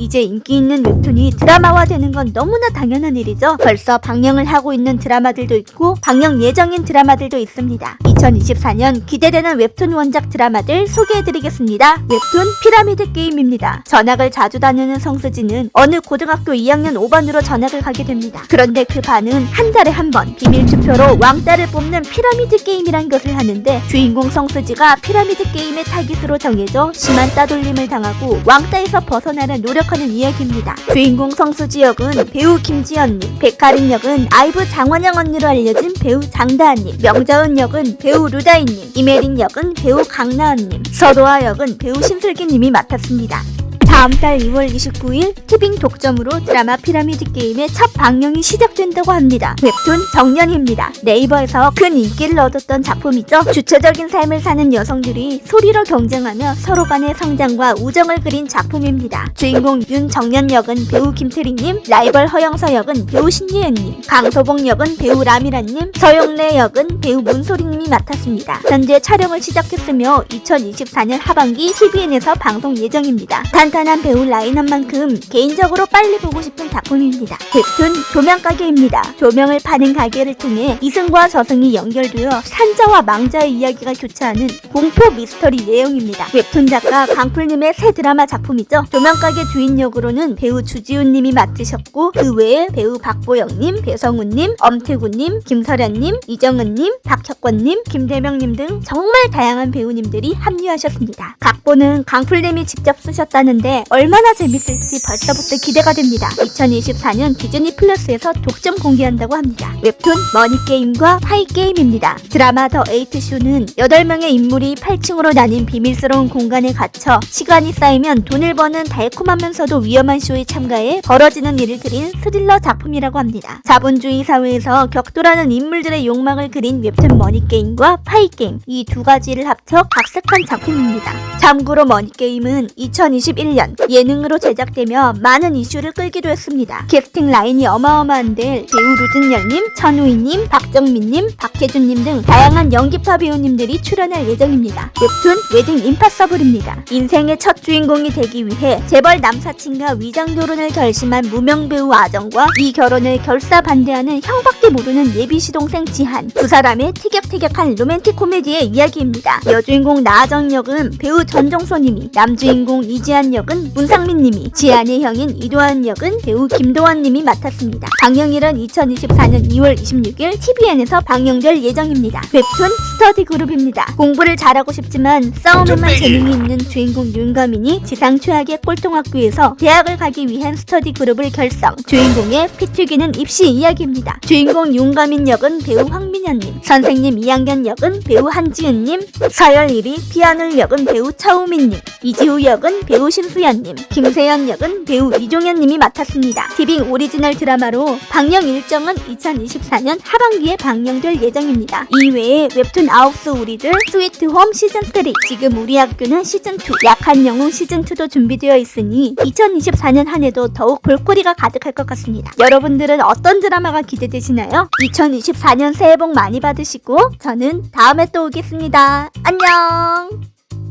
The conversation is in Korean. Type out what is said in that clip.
이제 인기 있는 웹툰이 드라마화 되는 건 너무나 당연한 일이죠. 벌써 방영을 하고 있는 드라마들도 있고 방영 예정인 드라마들도 있습니다. 2024년 기대되는 웹툰 원작 드라마들 소개해드리겠습니다. 웹툰 피라미드 게임입니다. 전학을 자주 다니는 성수지는 어느 고등학교 2학년 5반으로 전학을 가게 됩니다. 그런데 그 반은 한 달에 한 번 비밀 투표로 왕따를 뽑는 피라미드 게임이란 것을 하는데 주인공 성수지가 피라미드 게임의 타깃으로 정해져 심한 따돌림을 당하고 왕따에서 벗어나려 노력 하는 이야기입니다. 주인공 성수지 역은 배우 김지연님, 백가린 역은 아이브 장원영 언니로 알려진 배우 장다은님, 명자은 역은 배우 루다이님, 이메린 역은 배우 강나은님, 서도아 역은 배우 신슬기님이 맡았습니다. 다음 달 2월 29일 티빙 독점으로 드라마 피라미드 게임의 첫 방영이 시작된다고 합니다. 웹툰 정년입니다. 네이버에서 큰 인기를 얻었던 작품이죠. 주체적인 삶을 사는 여성들이 소리로 경쟁하며 서로 간의 성장과 우정을 그린 작품입니다. 주인공 윤정년 역은 배우 김태리님, 라이벌 허영서 역은 배우 신예은님, 강소봉 역은 배우 라미라님, 서영래 역은 배우 문소리님이 맡았습니다. 현재 촬영을 시작했으며 2024년 하반기 TVN에서 방송 예정입니다. 탄탄한 배우 라인업만큼 개인적으로 빨리 보고 싶은 작품입니다. 웹툰 조명가게입니다. 조명을 파는 가게를 통해 이승과 저승이 연결되어 산자와 망자의 이야기가 교차하는 공포 미스터리 내용입니다. 웹툰 작가 강풀님의 새 드라마 작품이죠. 조명가게 주인 역으로는 배우 주지훈님이 맡으셨고 그 외에 배우 박보영님, 배성훈님, 엄태구님, 김설현님, 이정은님, 박혁권님, 김대명님 등 정말 다양한 배우님들이 합류하셨습니다. 각본은 강풀님이 직접 쓰셨다는데 얼마나 재밌을지 벌써부터 기대가 됩니다. 2024년 디즈니 플러스에서 독점 공개한다고 합니다. 웹툰 머니게임과 파이게임입니다. 드라마 더 에이트쇼는 8명의 인물이 8층으로 나뉜 비밀스러운 공간에 갇혀 시간이 쌓이면 돈을 버는 달콤하면서도 위험한 쇼에 참가해 벌어지는 일을 그린 스릴러 작품이라고 합니다. 자본주의 사회에서 격돌하는 인물들의 욕망을 그린 웹툰 머니게임과 파이게임 이 두 가지를 합쳐 각색한 작품입니다. 참고로 머니게임은 2021년 예능으로 제작되며 많은 이슈를 끌기도 했습니다. 캐스팅 라인이 어마어마한데 배우 루진열님, 천우희님, 박정민님, 박혜준님 등 다양한 연기파 배우님들이 출연할 예정입니다. 웹툰 웨딩 임파서블입니다. 인생의 첫 주인공이 되기 위해 재벌 남사친과 위장 결혼을 결심한 무명 배우 아정과 이 결혼을 결사 반대하는 형밖에 모르는 예비 시동생 지한 두 사람의 티격태격한 로맨틱 코미디의 이야기입니다. 여주인공 나아정 역은 배우 전종소님이 남주인공 이지한 역은 문상민님이 지한의 형인 이도환 역은 배우 김도환님이 맡았습니다. 방영일은 2024년 2월 26일 TVN에서 방영될 예정입니다. 웹툰 스터디 그룹입니다. 공부를 잘하고 싶지만 싸움에만 재능이 있는 주인공 윤가민이 지상 최악의 꼴통학교에서 대학을 가기 위한 스터디 그룹을 결성. 주인공의 피 튀기는 입시 이야기입니다. 주인공 윤가민 역은 배우 황민현님, 선생님 이양견 역은 배우 한지은님, 서열일이 피아노 역은 배우 차우민님, 이지우 역은 배우 심수연 님, 김세연 역은 배우 이종현님이 맡았습니다. 티빙 오리지널 드라마로 방영 일정은 2024년 하반기에 방영될 예정입니다. 이외에 웹툰 아홉스 우리들, 스위트홈 시즌3, 지금 우리 학교는 시즌2, 약한 영웅 시즌2도 준비되어 있으니 2024년 한 해도 더욱 볼거리가 가득할 것 같습니다. 여러분들은 어떤 드라마가 기대되시나요? 2024년 새해 복 많이 받으시고 저는 다음에 또 오겠습니다. 안녕!